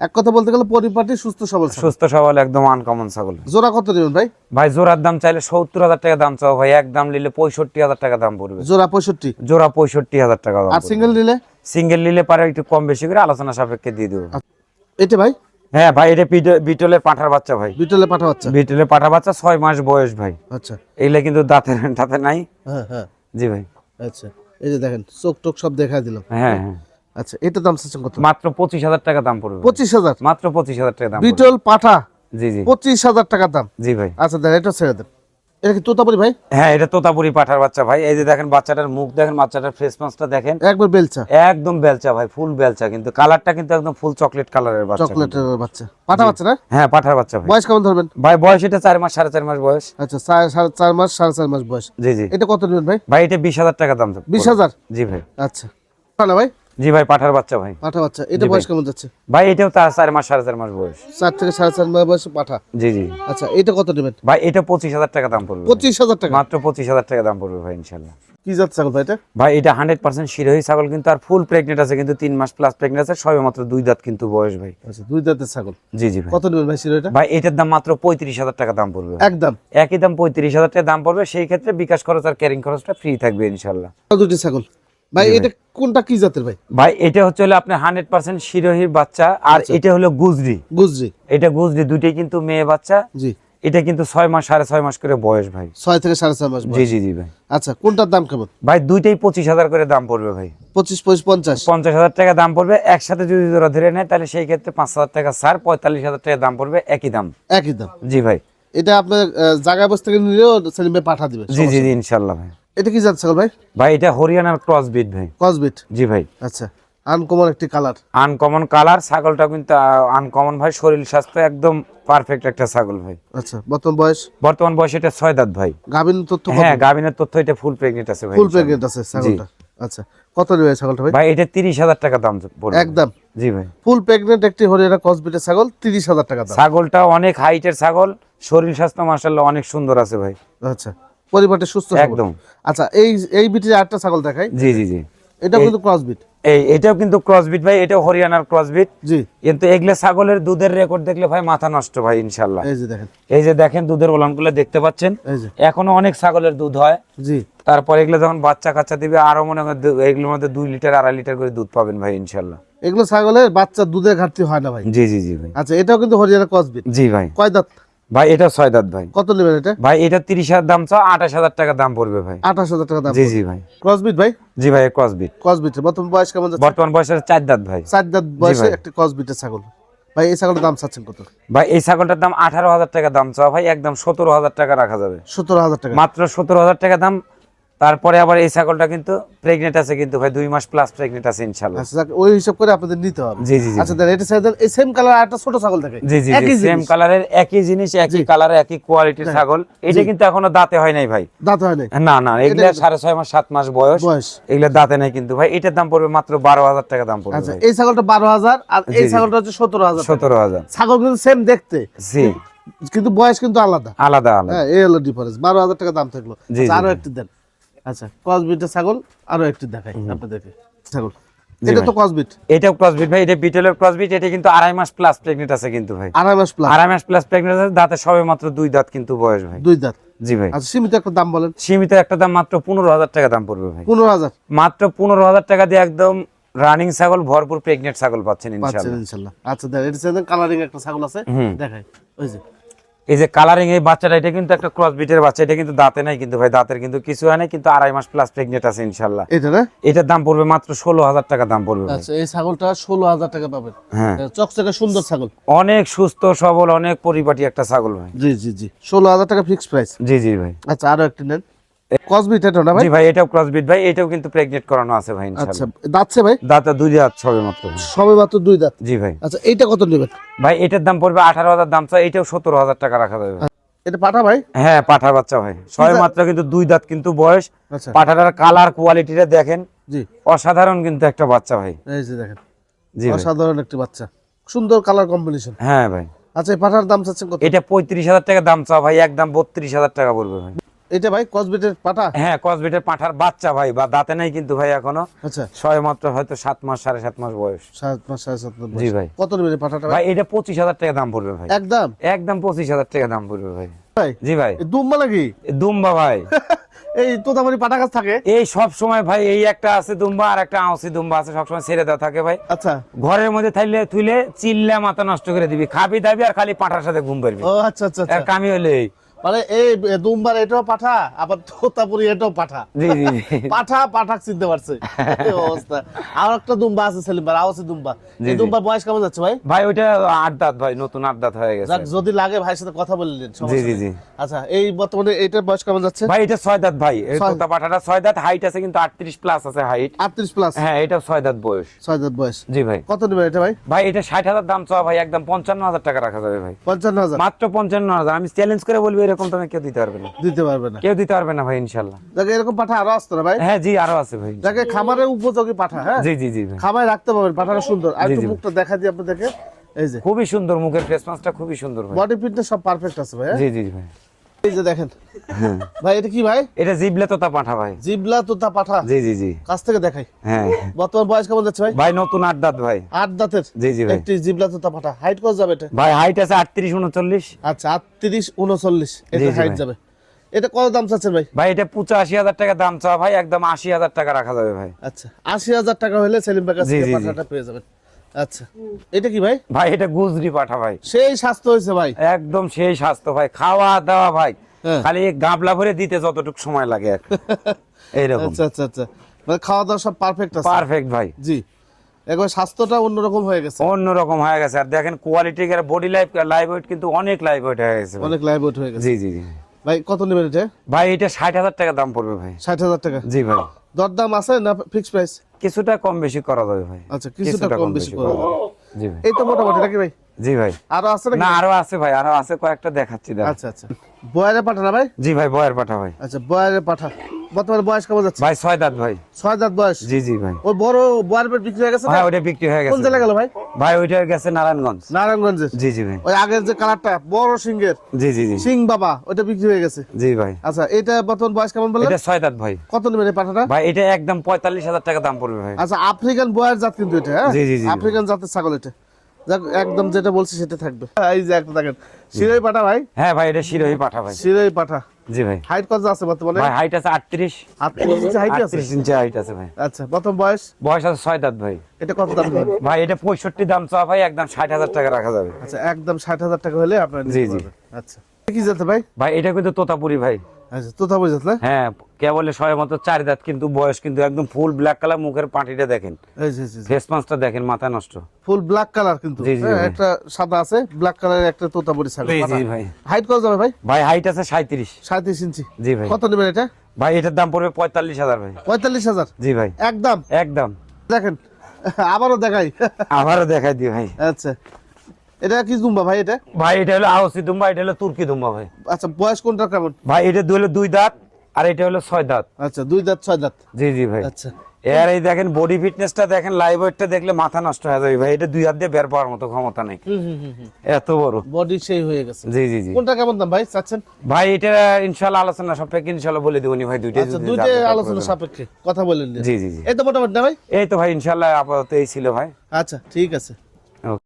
[SPEAKER 1] এক কথা বলতে গেলে পরিপাটি সুস্থ সবল
[SPEAKER 2] সুস্থ সবল একদম আনকমন ছাগল।
[SPEAKER 1] জোড়া কত নেবেন ভাই?
[SPEAKER 2] ভাই জোড়ার দাম চাইলে সত্তর হাজার টাকা দাম চাও ভাই এক দাম নিলে পঁয়ষট্টি হাজার টাকা দাম পড়বে।
[SPEAKER 1] জোড়া পঁয়ষট্টি?
[SPEAKER 2] জোড়া পঁয়ষট্টি হাজার টাকা
[SPEAKER 1] আর সিঙ্গেল নিলে?
[SPEAKER 2] সিঙ্গেল নিলে পারে একটু কম বেশি করে আলোচনা সাপেক্ষে দিয়ে দেবো।
[SPEAKER 1] এটা ভাই?
[SPEAKER 2] হ্যাঁ ভাই এটা বিটলের পাঠার বাচ্চা ভাই।
[SPEAKER 1] বিটলে পাঠা বাচ্চা?
[SPEAKER 2] বিটলের পাঠা বাচ্চা ছয় মাস বয়স ভাই।
[SPEAKER 1] আচ্ছা।
[SPEAKER 2] এইগুলা কিন্তু দাঁতের দাঁতে নাই।
[SPEAKER 1] হ্যাঁ হ্যাঁ।
[SPEAKER 2] জি ভাই।
[SPEAKER 1] আচ্ছা এই যে দেখেন চোখ টোক সব দেখা দিলাম।
[SPEAKER 2] হ্যাঁ হ্যাঁ।
[SPEAKER 1] আচ্ছা এটা দাম চাচ্ছেন কত?
[SPEAKER 2] মাত্র পঁচিশ হাজার টাকা দাম পড়বে
[SPEAKER 1] পঁচিশ হাজার?
[SPEAKER 2] মাত্র পঁচিশ হাজার টাকা দাম
[SPEAKER 1] বিটল পাঠা?
[SPEAKER 2] জি জি।
[SPEAKER 1] পঁচিশ হাজার টাকার দাম।
[SPEAKER 2] জি ভাই।
[SPEAKER 1] আচ্ছা দেখেন এটা ছেড়ে দেন। এটা কি তোতাপুরি ভাই?
[SPEAKER 2] হ্যাঁ এটা তোতাপুরি পাঠার বাচ্চা ভাই। এই যে দেখেন বাচ্চাটার মুখ দেখেন বাচ্চাটার ফেস মাছটা দেখেন।
[SPEAKER 1] একবার বেলচা।
[SPEAKER 2] একদম বেলচা ভাই ফুল বেলচা। কিন্তু কালারটা কিন্তু একদম ফুল চকলেট কালারের বাচ্চা
[SPEAKER 1] চকলেটের বাচ্চা। পাঠা বাচ্চা না?
[SPEAKER 2] হ্যাঁ পাঠার বাচ্চা ভাই।
[SPEAKER 1] বয়স কেমন ধরবেন?
[SPEAKER 2] ভাই বয়স এটা চার মাস সাড়ে চার মাস বয়স।
[SPEAKER 1] আচ্ছা চার- সাড়ে চার মাস সাড়ে চার মাস বয়স।
[SPEAKER 2] জি জি।
[SPEAKER 1] এটা কত নেবেন ভাই?
[SPEAKER 2] ভাই এটা বিশ হাজার টাকা দাম।
[SPEAKER 1] বিশ হাজার?
[SPEAKER 2] জি ভাই।
[SPEAKER 1] আচ্ছা। ভাই
[SPEAKER 2] জি ভাই পাঠার বাচ্চা ভাই।
[SPEAKER 1] পাঠা বাচ্চা এটা বয়স কেমন যাচ্ছে?
[SPEAKER 2] ভাই এটাও তার চার মাস সাড়ে চার মাস বয়স।
[SPEAKER 1] চার থেকে সাড়ে চার মাস বয়স পাঠা?
[SPEAKER 2] জি জি।
[SPEAKER 1] আচ্ছা এটা কত নেবেন?
[SPEAKER 2] ভাই এটা পঁচিশ হাজার টাকা দাম পড়বে।
[SPEAKER 1] পঁচিশ হাজার টাকা?
[SPEAKER 2] মাত্র পঁচিশ হাজার টাকা দাম পড়বে ভাই ইনশাল্লাহ।
[SPEAKER 1] কি জাত ছাগল ভাই এটা?
[SPEAKER 2] ভাই এটা হান্ড্রেড পার্সেন্ট শিরোহী ছাগল কিন্তু আর ফুল প্রেগনেন্ট আছে কিন্তু তিন মাস প্লাস প্রেগনেন্ট আছে সবে মাত্র দুই দাঁত কিন্তু বয়স ভাই।
[SPEAKER 1] আচ্ছা দুই দাঁতের ছাগল।
[SPEAKER 2] জি জি ভাই।
[SPEAKER 1] কত নেবেন ভাই শিরো এটা
[SPEAKER 2] ভাই এটার দাম মাত্র পঁয়ত্রিশ হাজার টাকা দাম পড়বে।
[SPEAKER 1] একদম।
[SPEAKER 2] একই দাম পঁয়ত্রিশ হাজার টাকা দাম পড়বে সেই ক্ষেত্রে বিকাশ খরচ আর ক্যারিং খরচটা ফ্রি থাকবে ইনশাল্লাহ।
[SPEAKER 1] দুটি ছাগল? ভাই এটা কোনটা কি জাতের ভাই?
[SPEAKER 2] ভাই এটা হচ্ছে হলো আপনার হান্ড্রেড পার্সেন্ট শিরোহীর বাচ্চা আর এটা হলো গুজরি।
[SPEAKER 1] গুজরি।
[SPEAKER 2] এটা গুজরি দুটোই কিন্তু মেয়ে বাচ্চা।
[SPEAKER 1] জি।
[SPEAKER 2] এটা কিন্তু ছয় মাস সাড়ে ছয় মাস করে বয়স ভাই।
[SPEAKER 1] ছয় থেকে সাড়ে চার মাস
[SPEAKER 2] জি জি জি ভাই।
[SPEAKER 1] আচ্ছা কোনটার দাম কেমন?
[SPEAKER 2] ভাই দুইটাই পঁচিশ হাজার করে দাম পড়বে ভাই।
[SPEAKER 1] পঁচিশ পঁচিশ পঞ্চাশ।
[SPEAKER 2] পঞ্চাশ হাজার টাকা দাম পড়বে। একসাথে যদি ওরা ধরে নেয় তাহলে সেই ক্ষেত্রে পাঁচ হাজার টাকা ছাড় পঁয়তাল্লিশ হাজার টাকা দাম পড়বে একই দাম।
[SPEAKER 1] একই দাম।
[SPEAKER 2] জি ভাই।
[SPEAKER 1] এটা আপনার জায়গা বসে থেকে নিলেও সেলিম পাঠা দিবে।
[SPEAKER 2] জি জি জি ইনশাল্লাহ ভাই।
[SPEAKER 1] এটা কি জাত ছাগল ভাই?
[SPEAKER 2] ভাই এটা হরিয়ানার ক্রস বিট ভাই।
[SPEAKER 1] কসবিট
[SPEAKER 2] জি ভাই।
[SPEAKER 1] আচ্ছা আনকমন একটি কালার
[SPEAKER 2] আনকমন কালার ছাগলটা কিন্তু আনকমন ভাই শরীর স্বাস্থ্য একদম পারফেক্ট একটা ছাগল ভাই।
[SPEAKER 1] আচ্ছা বর্তমান বয়স?
[SPEAKER 2] বর্তমান বয়স এটা ছয় দাঁত ভাই।
[SPEAKER 1] গাভিন তথ্য
[SPEAKER 2] হ্যাঁ গাভিনের তথ্য এটা ফুল প্রেগনেন্ট আছে ভাই
[SPEAKER 1] ফুল প্রেগনেন্ট আছে ছাগলটা। আচ্ছা কত নেবে ছাগলটা ভাই?
[SPEAKER 2] ভাই এটা তিরিশ হাজার টাকা দাম পড়বে।
[SPEAKER 1] একদম।
[SPEAKER 2] জি ভাই।
[SPEAKER 1] ফুল প্রেগনেন্ট একটি হরিয়ানা কসবিটের ছাগল তিরিশ হাজার টাকা দাম।
[SPEAKER 2] ছাগলটা অনেক হাইটের ছাগল শরীর স্বাস্থ্য মাসাল্লাহ অনেক সুন্দর আছে ভাই।
[SPEAKER 1] আচ্ছা পরিবারটা সুস্থ
[SPEAKER 2] একদম।
[SPEAKER 1] আচ্ছা এই এই বিটের আটটা ছাগল দেখাই।
[SPEAKER 2] জি জি জি।
[SPEAKER 1] এটা কিন্তু ক্রসবিট
[SPEAKER 2] এই এটাও কিন্তু ক্রসবিট ভাই এটাও হরিয়ানার ক্রসবিট
[SPEAKER 1] জি।
[SPEAKER 2] কিন্তু এগুলো ছাগলের দুধের রেকর্ড দেখলে ভাই মাথা নষ্ট ভাই ইনশাল্লাহ
[SPEAKER 1] এই যে দেখেন।
[SPEAKER 2] এই যে দেখেন দুধের ওলানগুলো দেখতে পাচ্ছেন।
[SPEAKER 1] এই যে।
[SPEAKER 2] এখনও অনেক ছাগলের দুধ হয়।
[SPEAKER 1] জি।
[SPEAKER 2] তারপর এগুলো যখন বাচ্চা কাচ্চা দিবে আরও মনে হয় এগুলোর মধ্যে দুই লিটার আড়াই লিটার করে দুধ পাবেন ভাই ইনশাল্লাহ
[SPEAKER 1] এগুলো ছাগলের বাচ্চা দুধের ঘাটতি হয় না ভাই।
[SPEAKER 2] জি জি জি ভাই।
[SPEAKER 1] আচ্ছা এটাও কিন্তু হরিয়ানা ক্রসবিট
[SPEAKER 2] জি ভাই।
[SPEAKER 1] কয় দাঁত?
[SPEAKER 2] ভাই এটা ছয় দাঁত ভাই।
[SPEAKER 1] কত নেবেন এটা?
[SPEAKER 2] ভাই এটা তিরিশ হাজার দাম চাও আঠাশ হাজার টাকা দাম পড়বে ভাই।
[SPEAKER 1] আঠাশ হাজার টাকা দাম
[SPEAKER 2] জি জি ভাই।
[SPEAKER 1] ক্রসবিট ভাই?
[SPEAKER 2] জি ভাই ক্রসবিট
[SPEAKER 1] ক্রসবিট বর্তমান বয়স কেমন
[SPEAKER 2] বর্তমান বয়সের চার দাঁত ভাই।
[SPEAKER 1] চার দাঁত বয়সে
[SPEAKER 2] একটা
[SPEAKER 1] একটি ক্রসবিটের ছাগল। ভাই এই ছাগলের দাম চাচ্ছেন কত?
[SPEAKER 2] ভাই এই ছাগলটার দাম আঠারো হাজার টাকা দাম চাও ভাই। একদম সতেরো হাজার টাকা রাখা যাবে।
[SPEAKER 1] সতেরো হাজার টাকা।
[SPEAKER 2] মাত্র সতেরো হাজার টাকা দাম তারপরে আবার এই ছাগলটা কিন্তু প্রেগনেন্ট আছে কিন্তু ভাই দুই মাস প্লাস প্রেগনেন্ট আছে ইনশাল্লাহ
[SPEAKER 1] আচ্ছা ওই হিসাব করে আপনাদের নিতে হবে।
[SPEAKER 2] জি জি
[SPEAKER 1] আচ্ছা দেন এটা সাইজ এই সেম কালার একটা ছোট ছাগল থাকে
[SPEAKER 2] জি জি
[SPEAKER 1] একই
[SPEAKER 2] সেম কালারের একই জিনিস একই কালারের একই কোয়ালিটির ছাগল। এটা কিন্তু এখনও দাঁতে হয় নাই ভাই।
[SPEAKER 1] দাঁত হয় নাই।
[SPEAKER 2] না না এগুলা সাড়ে ছয় মাস সাত মাস বয়স।
[SPEAKER 1] বয়স।
[SPEAKER 2] এগুলা দাঁতে নাই কিন্তু ভাই। এটার দাম পড়বে মাত্র বারো হাজার টাকা দাম পড়বে
[SPEAKER 1] আচ্ছা এই ছাগলটা বারো হাজার আর এই ছাগলটা হচ্ছে সতেরো হাজার টাকা।
[SPEAKER 2] সতেরো হাজার।
[SPEAKER 1] ছাগল কিন্তু সেম দেখতে।
[SPEAKER 2] জি।
[SPEAKER 1] কিন্তু বয়স কিন্তু আলাদা।
[SPEAKER 2] আলাদা আলাদা।
[SPEAKER 1] হ্যাঁ এই হলো ডিফারেন্স বারো হাজার টাকা দাম থাকল। আচ্ছা,
[SPEAKER 2] আরও।
[SPEAKER 1] একটি দেন। আচ্ছা ক্রসবিটের ছাগল আরও একটি দেখাই আপনাদেরকে। ছাগল। এটা তো ক্রসবিট
[SPEAKER 2] এটাও ক্রসবিট ভাই এটা বিটেলের ক্রসবিট এটা কিন্তু আড়াই মাস প্লাস প্রেগনেন্ট আছে কিন্তু ভাই।
[SPEAKER 1] আড়াই মাস প্লাস
[SPEAKER 2] আড়াই মাস প্লাস প্রেগনেন্ট আছে দাঁতে সবে মাত্র দুই দাঁত কিন্তু বয়স ভাই।
[SPEAKER 1] দুই দাঁত।
[SPEAKER 2] জি ভাই।
[SPEAKER 1] আচ্ছা সীমিত একটা দাম বলেন।
[SPEAKER 2] সীমিত একটা দাম মাত্র পনেরো হাজার টাকা দাম পড়বে ভাই।
[SPEAKER 1] পনেরো হাজার।
[SPEAKER 2] মাত্র পনেরো হাজার টাকা দিয়ে একদম রানিং ছাগল ভরপুর প্রেগনেন্ট ছাগল পাচ্ছেন
[SPEAKER 1] পাচ্ছেন
[SPEAKER 2] ইনশাআল্লাহ।
[SPEAKER 1] ইনশাল্লাহ আচ্ছা এটা কালারিং একটা ছাগল আছে। দেখাই। ওই যে
[SPEAKER 2] এই যে কালারিং এই বাচ্চাটা এটা কিন্তু একটা ক্রস বিটের বাচ্চা এটা কিন্তু দাঁতে নাই কিন্তু ভাই দাঁতের কিন্তু কিছু হয় না কিন্তু আড়াই মাস প্লাস প্রেগনেন্ট আছে ইনশাল্লাহ
[SPEAKER 1] এটা না?
[SPEAKER 2] এটার দাম পড়বে মাত্র ষোলো হাজার টাকা দাম পড়বে
[SPEAKER 1] আচ্ছা এই ছাগলটা ষোলো হাজার টাকা পাবে
[SPEAKER 2] হ্যাঁ।
[SPEAKER 1] চকচকে সুন্দর ছাগল।
[SPEAKER 2] অনেক সুস্থ সবল অনেক পরিপাটি একটা ছাগল ভাই।
[SPEAKER 1] জি জি জি। ষোলো হাজার টাকা ফিক্সড প্রাইস
[SPEAKER 2] জি জি ভাই।
[SPEAKER 1] আচ্ছা আরও একটা নেন। কসবিট এটা না ভাই?
[SPEAKER 2] জি ভাই এটাও ক্রস ভাই এটাও কিন্তু প্রেগনেন্ট করানো আছে ভাই
[SPEAKER 1] আচ্ছা দাঁতছে ভাই?
[SPEAKER 2] দাঁতে দুই দাঁত সবে মাত্র।
[SPEAKER 1] সবে মাত্র দুই দাঁত?
[SPEAKER 2] জি ভাই।
[SPEAKER 1] আচ্ছা এইটা কত নেবেন?
[SPEAKER 2] ভাই এটার দাম পড়বে আঠারো হাজার দাম চাই এটাও সতেরো হাজার টাকা রাখা যাবে। ভাই।
[SPEAKER 1] এটা পাঠা ভাই?
[SPEAKER 2] হ্যাঁ পাঠার বাচ্চা ভাই। সবে মাত্র কিন্তু দুই দাঁত কিন্তু বয়স।
[SPEAKER 1] আচ্ছা।
[SPEAKER 2] পাঠাটার কালার কোয়ালিটিটা দেখেন।
[SPEAKER 1] জি।
[SPEAKER 2] অসাধারণ কিন্তু একটা বাচ্চা ভাই।
[SPEAKER 1] এই যে দেখেন।
[SPEAKER 2] জি
[SPEAKER 1] অসাধারণ একটি বাচ্চা। সুন্দর কালার কম্বিনেশন
[SPEAKER 2] হ্যাঁ ভাই।
[SPEAKER 1] আচ্ছা এই পাঠার দাম চাচ্ছেন কত?
[SPEAKER 2] এটা পঁয়ত্রিশ হাজার টাকা দাম চা ভাই একদম বত্রিশ হাজার টাকা পড়বে ভাই।
[SPEAKER 1] এটা ভাই কসবিটের
[SPEAKER 2] হ্যাঁ কসবিটের পাঠার বাচ্চা ভাই বা দাঁতে নাই কিন্তু ভাই এখনও।
[SPEAKER 1] আচ্ছা।
[SPEAKER 2] ছয় মাত্র হয়তো সাত মাস সাড়ে সাত মাস বয়স।
[SPEAKER 1] সাত মাস সাড়ে সাত মাস
[SPEAKER 2] জি ভাই।
[SPEAKER 1] কত পাঠাটা ভাই?
[SPEAKER 2] এটা পঁচিশ হাজার টাকা দাম পড়বে ভাই।
[SPEAKER 1] একদম?
[SPEAKER 2] একদম পঁচিশ হাজার টাকা দাম পড়বে ভাই। জি ভাই।
[SPEAKER 1] দুম্বা নাকি?
[SPEAKER 2] দুম্বা ভাই।
[SPEAKER 1] এই তোতামারি পাঠা গাছ থাকে?
[SPEAKER 2] এই সব সময় ভাই এই একটা আছে দুম্বা আর একটা আউসি দুম্বা আছে সবসময় ছেড়ে দেওয়া থাকে ভাই।
[SPEAKER 1] আচ্ছা।
[SPEAKER 2] ঘরের মধ্যে থাইলে তুইলে চিল্লা মাথা নষ্ট করে দিবি। খাবি দাবি আর খালি পাঠার সাথে ঘুম পারবি
[SPEAKER 1] ও আচ্ছা আচ্ছা আচ্ছা।
[SPEAKER 2] কামি হলে।
[SPEAKER 1] মানে এই দুম্বার এটাও পাঠা আবার তোতাপুরি এটাও পাঠা। পাঠা পাঠাক চিনতে পারছে। অবস্থা? আর একটা দুম্বা আছে সেলিমবার আওয়াসি দুম্বা। এই দুম্বার বয়স কেমন যাচ্ছে ভাই?
[SPEAKER 2] ভাই ওইটা আট দাঁত ভাই নতুন আট দাঁত হয়ে গেছে।
[SPEAKER 1] যদি লাগে ভাইয়ের সাথে কথা বললেন
[SPEAKER 2] জি জি জি।
[SPEAKER 1] আচ্ছা এই বর্তমানে এইটার বয়স কেমন যাচ্ছে?
[SPEAKER 2] ভাই এটা ছয় দাঁত ভাই তোতা পাঠাটা ছয় দাঁত হাইট আছে কিন্তু আটত্রিশ প্লাস আছে হাইট
[SPEAKER 1] আটত্রিশ প্লাস
[SPEAKER 2] হ্যাঁ এটা ছয় দাঁত বয়স।
[SPEAKER 1] ছয় দাঁত বয়স।
[SPEAKER 2] জি ভাই।
[SPEAKER 1] কত নেবেন এটা ভাই?
[SPEAKER 2] ভাই এটা ষাট হাজার দাম চাওয়া ভাই একদম পঞ্চান্ন হাজার টাকা রাখা যাবে ভাই।
[SPEAKER 1] পঞ্চান্ন হাজার।
[SPEAKER 2] মাত্র পঞ্চান্ন হাজার আমি চ্যালেঞ্জ করে বলব এরকম তুমি কেউ দিতে পারবে না।
[SPEAKER 1] দিতে পারবে না।
[SPEAKER 2] কেউ দিতে পারবে না ভাই ইনশাল্লাহ।
[SPEAKER 1] যাকে এরকম পাঠা আরও আসতো না ভাই?
[SPEAKER 2] হ্যাঁ জি আরও আছে ভাই
[SPEAKER 1] যাকে খামারে উপযোগী পাঠা হ্যাঁ?
[SPEAKER 2] জি জি জি
[SPEAKER 1] খামারে রাখতে পারবেন পাঠাটা সুন্দর। আর একটু মুখটা দেখা দিই আপনাদেরকে। এই যে।
[SPEAKER 2] খুবই সুন্দর মুখের ফেস মাস্কটা খুবই সুন্দর ভাই।
[SPEAKER 1] বডি ফিটনেস সব পারফেক্ট আছে ভাই হ্যাঁ?
[SPEAKER 2] জি জি ভাই।
[SPEAKER 1] এই যে দেখেন। ভাই এটা কি ভাই?
[SPEAKER 2] এটা জিবলে তোতা পাঠা ভাই।
[SPEAKER 1] জিবলা তোতা পাঠা?
[SPEAKER 2] জি জি জি।
[SPEAKER 1] কাছ থেকে দেখাই।
[SPEAKER 2] হ্যাঁ।
[SPEAKER 1] বর্তমান বয়স কেমন যাচ্ছে ভাই?
[SPEAKER 2] ভাই নতুন আট দাঁত ভাই।
[SPEAKER 1] আট দাঁতের?
[SPEAKER 2] জি জি ভাই।
[SPEAKER 1] একটি জিবলা তোতা পাঠা। হাইট কত যাবে এটা?
[SPEAKER 2] ভাই হাইট আছে আটত্রিশ উনচল্লিশ।
[SPEAKER 1] আচ্ছা আটত্রিশ উনচল্লিশ। এটা
[SPEAKER 2] জি, জি
[SPEAKER 1] হাইট যাবে। এটা কত দাম চাচ্ছেন ভাই?
[SPEAKER 2] ভাই এটা পঁচাশি হাজার টাকা দাম চাওয়া ভাই একদম আশি হাজার টাকা রাখা যাবে ভাই।
[SPEAKER 1] আচ্ছা আশি হাজার টাকা হলে সেলিম কাছ। পাঠাটা পেয়ে যাবেন। আচ্ছা। এটা কি ভাই?
[SPEAKER 2] ভাই এটা গুজরি পাঠা ভাই।
[SPEAKER 1] সেই স্বাস্থ্য হয়েছে ভাই?
[SPEAKER 2] একদম সেই স্বাস্থ্য ভাই। খাওয়া দাওয়া ভাই।
[SPEAKER 1] হ্যাঁ।
[SPEAKER 2] খালি গাবলা ভরে দিতে যতটুকু সময় লাগে এইরকম।
[SPEAKER 1] আচ্ছা আচ্ছা আচ্ছা। মানে খাওয়া দাওয়া সব পারফেক্ট আছে?
[SPEAKER 2] পারফেক্ট ভাই।
[SPEAKER 1] জি। একবার স্বাস্থ্যটা অন্যরকম হয়ে গেছে।
[SPEAKER 2] অন্যরকম হয়ে গেছে। আর দেখেন quality body life live weight কিন্তু অনেক লাইভ ওয়েট হয়ে গেছে
[SPEAKER 1] অনেক লাইভ ওয়েট হয়ে গেছে।
[SPEAKER 2] জি জি জি।
[SPEAKER 1] ভাই কত নেবেন এটা?
[SPEAKER 2] ভাই এটা ষাট হাজার টাকা দাম পড়বে ভাই।
[SPEAKER 1] ষাট হাজার টাকা?
[SPEAKER 2] জি ভাই।
[SPEAKER 1] দরদাম আছে না ফিক্স প্রাইস
[SPEAKER 2] কিছুটা কম বেশি করা যাবে ভাই।
[SPEAKER 1] আচ্ছা কিছুটা কম বেশি করা যাবে।
[SPEAKER 2] জি ভাই।
[SPEAKER 1] এই তো মোটামুটি নাকি ভাই?
[SPEAKER 2] জি ভাই।
[SPEAKER 1] আরও আছে
[SPEAKER 2] না আরও আছে ভাই আরও আছে কয়েকটা দেখাচ্ছি দেখ।
[SPEAKER 1] আচ্ছা আচ্ছা। বয়ারে পাঠা না ভাই?
[SPEAKER 2] জি ভাই বয়ের পাঠা ভাই।
[SPEAKER 1] আচ্ছা বয়ারে পাঠা। বর্তমানে বয়স কেমন যাচ্ছে?
[SPEAKER 2] ভাই ছয় দাঁত ভাই।
[SPEAKER 1] ছয় দাঁত বয়স?
[SPEAKER 2] জি জি ভাই।
[SPEAKER 1] ওই বড় বয়ার পেট বিক্রি হয়ে গেছে?
[SPEAKER 2] ভাই ওইটা বিক্রি হয়ে
[SPEAKER 1] কোন
[SPEAKER 2] গেছে।
[SPEAKER 1] জেলা গেল ভাই?
[SPEAKER 2] ভাই ওইটা গেছে নারায়ণগঞ্জ।
[SPEAKER 1] নারায়ণগঞ্জের?
[SPEAKER 2] জি জি ভাই।
[SPEAKER 1] ওই আগের যে কালারটা বড় সিংহের?
[SPEAKER 2] জি জি জি।
[SPEAKER 1] সিং বাবা ওটা বিক্রি হয়ে গেছে।
[SPEAKER 2] জি ভাই।
[SPEAKER 1] আচ্ছা এটা বর্তমান বয়স কেমন বললেন?
[SPEAKER 2] এটা ছয় দাঁত ভাই।
[SPEAKER 1] কত নেবেন এই পাঠাটা?
[SPEAKER 2] ভাই এটা একদম পঁয়তাল্লিশ হাজার টাকা দাম পড়বে ভাই।
[SPEAKER 1] আচ্ছা আফ্রিকান বয়ার জাত কিন্তু এটা হ্যাঁ?
[SPEAKER 2] জি, জি, জি।
[SPEAKER 1] আফ্রিকান জাতের ছাগল এটা। যাক একদম যেটা বলছি সেটা থাকবে। এই যে একটা দেখেন শিরোই পাঠা ভাই?
[SPEAKER 2] হ্যাঁ ভাই এটা শিরোই পাঠা ভাই।
[SPEAKER 1] শিরোই পাঠা।
[SPEAKER 2] জি ভাই।
[SPEAKER 1] হাইট কত আছে বর্তমানে?
[SPEAKER 2] ভাই হাইট আছে আটত্রিশ।
[SPEAKER 1] আটত্রিশ ইঞ্চি হাইট আছে?
[SPEAKER 2] আটত্রিশ ইঞ্চি হাইট আছে ভাই।
[SPEAKER 1] আচ্ছা প্রথম বয়স?
[SPEAKER 2] বয়স আছে 6 দাঁত ভাই।
[SPEAKER 1] এটা কত দাম ভাই
[SPEAKER 2] ভাই এটা পঁয়ষট্টি দাম চাওয়া ভাই একদম ষাট হাজার টাকা রাখা যাবে।
[SPEAKER 1] আচ্ছা একদম ষাট হাজার টাকা হলে আপনার
[SPEAKER 2] জি, জি।
[SPEAKER 1] আচ্ছা। কি ভাই?
[SPEAKER 2] ভাই এটা কিন্তু তোতাপুরি ভাই।
[SPEAKER 1] আচ্ছা তোতা বুঝত না?
[SPEAKER 2] হ্যাঁ কেবলে মতো চার দাঁত কিন্তু বয়স কিন্তু একদম ফুল ব্ল্যাক কালার মুখের পাটিটা দেখেন। ফেস মাস্কটা দেখেন মাথা নষ্ট।
[SPEAKER 1] ফুল ব্ল্যাক কালার কিন্তু। হ্যাঁ। একটা সাদা আছে ব্ল্যাক কালারের একটা তোতাপুরি ছাগল।
[SPEAKER 2] জি ভাই।
[SPEAKER 1] হাইট কত যাবে ভাই?
[SPEAKER 2] ভাই হাইট আছে সাঁত্রিশ
[SPEAKER 1] সাঁত্রিশ ইঞ্চি।
[SPEAKER 2] জি ভাই।
[SPEAKER 1] কত নেবেন এটা?
[SPEAKER 2] ভাই এটার দাম পড়বে পঁয়তাল্লিশ হাজার ভাই।
[SPEAKER 1] পঁয়তাল্লিশ হাজার?
[SPEAKER 2] জি ভাই।
[SPEAKER 1] একদম?
[SPEAKER 2] একদম।
[SPEAKER 1] দেখেন আবারও দেখাই।
[SPEAKER 2] আবারও দেখাই দিই ভাই।
[SPEAKER 1] আচ্ছা। এটা কি দুম্বা ভাই এটা?
[SPEAKER 2] ভাই এটা হলো আওসি দুম্বা এটা হলো তুর্কি দুম্বা ভাই।
[SPEAKER 1] আচ্ছা বয়স কোনটা কেমন?
[SPEAKER 2] ভাই এটা দুই হলো দুই দাঁত আর এটা হলো ছয় দাঁত।
[SPEAKER 1] আচ্ছা দুই দাঁত ছয় দাঁত।
[SPEAKER 2] জি জি ভাই।
[SPEAKER 1] আচ্ছা।
[SPEAKER 2] এর এই দেখেন বডি ফিটনেসটা দেখেন লাইভ ওয়েটটা দেখলে মাথা নষ্ট হয়ে যাবে ভাই। এটা দুই হাত দিয়ে বের পাওয়ার মতো ক্ষমতা নেই। এত বড়।
[SPEAKER 1] বডি সেই হয়ে গেছে।
[SPEAKER 2] জি জি জি।
[SPEAKER 1] কোনটা কেমন দাম ভাই চাচ্ছেন?
[SPEAKER 2] ভাই এটা ইনশাল্লাহ আলোচনা সাপেক্ষে ইনশাল্লাহ বলে দেবনি ভাই দুইটা
[SPEAKER 1] আচ্ছা
[SPEAKER 2] যার
[SPEAKER 1] আলোচনা। সাপেক্ষে কথা বলেন
[SPEAKER 2] জি জি জি।
[SPEAKER 1] এই তো মোটামুটি না ভাই?
[SPEAKER 2] এই তো ভাই ইনশাল্লাহ আপাতত এই ছিল ভাই।
[SPEAKER 1] আচ্ছা ঠিক আছে।